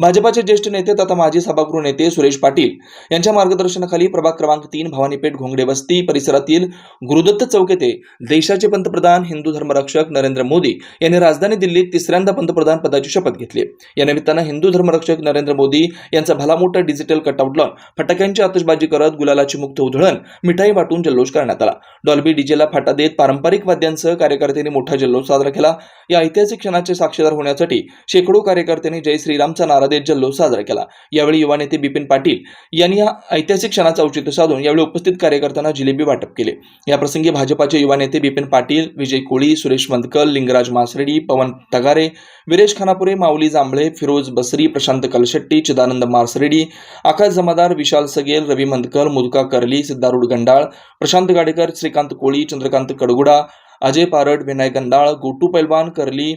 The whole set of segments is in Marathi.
भाजपाचे ज्येष्ठ नेते तथा माजी सभागृह नेते सुरेश पाटील यांच्या मार्गदर्शनाखाली प्रभाग क्रमांक तीन भवानीपेठ घोंगडे वस्ती परिसरातील गुरुदत्त चौक येथे देशाचे पंतप्रधान हिंदू धर्मरक्षक नरेंद्र मोदी यांनी राजधानी दिल्लीत तिसऱ्यांदा पंतप्रधान पदाची शपथ घेतली. या निमित्तानं हिंदू धर्मरक्षक नरेंद्र मोदी यांचा भला मोठा डिजिटल कटआउट लावून फटाक्यांची आतषबाजी करत गुलालाची मुक्त उधळण मिठाई वाटून जल्लोष करण्यात आला. डॉल्बी डीजेला फाटा देत पारंपरिक वाद्यांसह कार्यकर्त्यांनी मोठा जल्लोष साजरा केला. या ऐतिहासिक क्षणाचे साक्षीदार होण्यासाठी शेकडो कार्यकर्त्यांनी जय श्रीरामचा नारा देत जल्लोष साजरा केला. यावेळी युवा नेते बिपिन पाटील यांनी या ऐतिहासिक क्षणाचं औचित्य साधून यावेळी उपस्थित कार्यकर्त्यांना जिलेबी वाटप केले. याप्रसंगी भाजपाचे युवा नेते बिपिन पाटील विजय कोळी सुरेश मंदकल लिंगराज मासरेडी पवन तगारे विरेश खानापुरे माऊली जांभळे फिरोज बसरी प्रशांत कलशेट्टी चिदानंद मासरेडी आकाश जमादार विशाल सगेल रवी मंदकल मुदका करली सिद्धारूढ गंडाळ प्रशांत गाडेकर श्रीकांत कोळी चंद्रकांत कडगुडा अजय पारड विनायक गंडाळ गोटू पैलवान करली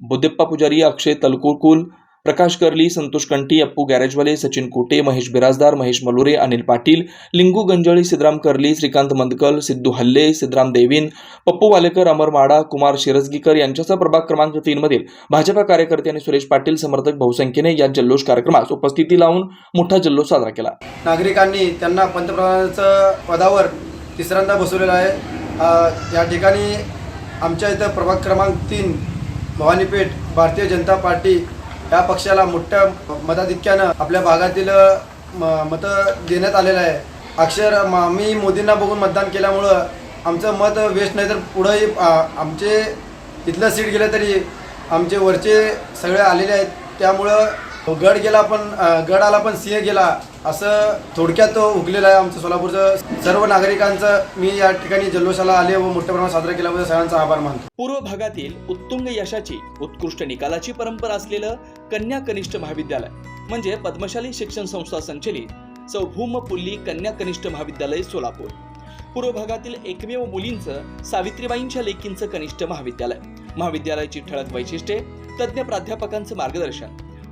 बुद्धिप्पा पुजारी अक्षय तलकुकुल प्रकाश करली संतोष कंटी अप्पू गॅरेजवाले सचिन कोटे महेश बिराजदार महेश मलुरे अनिल पाटील लिंगू गंजळी सिद्धराम कर्ली श्रीकांत मंदकल सिद्धू हल्ले सिद्धराम देवीन पप्पू वालेकर अमर माडा कुमार शिरसगीकर यांच्यासह प्रभाग क्रमांक तीनमधील भाजपा कार्यकर्ते आणि सुरेश पाटील समर्थक बहुसंख्येने या जल्लोष कार्यक्रमास उपस्थिती लावून मोठा जल्लोष साजरा केला. नागरिकांनी त्यांना पंतप्रधानांचं पदावर तिसऱ्यांदा बसवलेलं आहे. या ठिकाणी आमच्या इथं प्रभाग क्रमांक तीन भवानीपेठ भारतीय जनता पार्टी या पक्षाला मोठ्या मताधिक्यानं आपल्या भागातील म मतं देण्यात आलेलं आहे. अक्षर म- आम्ही मोदींना बघून मतदान केल्यामुळं आमचं मत वेस्ट नाही तर पुढंही आमचे इथलं सीट गेलं तरी आमचे वरचे सगळे आलेले आहेत. त्यामुळं गड गेला पण गड आला पण सिंह गेला. असं थोडक्यात तो उगलेलं आहे आमचं सोलापूरचं. सर्व नागरिकांचं मी या ठिकाणी जल्लोषाला आले व मोठ्या प्रमाणात साजरा केल्याबद्दल सगळ्यांचा आभार मानतो. पूर्व भागातील उत्तुंग यशाची उत्कृष्ट निकालाची परंपरा असलेलं कन्या कनिष्ठ महाविद्यालय म्हणजे पद्मशाली शिक्षण संस्था संचलित सौभूम पुल्ली कन्या कनिष्ठ महाविद्यालय सोलापूर. पूर्व भागातील एकमेव मुलींचं सावित्रीबाईंच्या लेकींचं कनिष्ठ महाविद्यालय. महाविद्यालयाची ठळक वैशिष्ट्ये तज्ज्ञ प्राध्यापकांचं मार्गदर्शन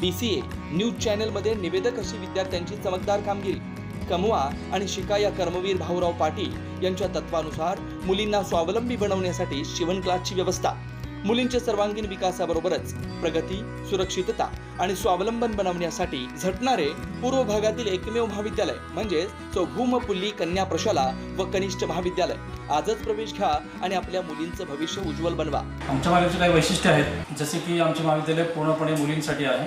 B C A news चॅनलमध्ये निवेदक अशी विद्यार्थ्यांची चमकदार कामगिरी. कमवा आणि शिका या कर्मवीर भाऊराव पाटील यांच्या तत्वानुसार मुलींना स्वावलंबी बनवण्यासाठी शिवण क्लासची व्यवस्था. मुलींच्या सर्वांगीण विकासाबरोबरच प्रगती सुरक्षितता आणि स्वावलंबन बनवण्यासाठी झटणारे पूर्व भागातील एकमेव महाविद्यालय म्हणजेच चौभूमपुल्ली कन्या प्रशाला व कनिष्ठ महाविद्यालय. आजच प्रवेश घ्या आणि आपल्या मुलींचं भविष्य उज्ज्वल बनवा. आमच्या महाविद्यालयाचे काही वैशिष्ट्य आहेत जसे की आमचे महाविद्यालय पूर्णपणे मुलींसाठी आहे.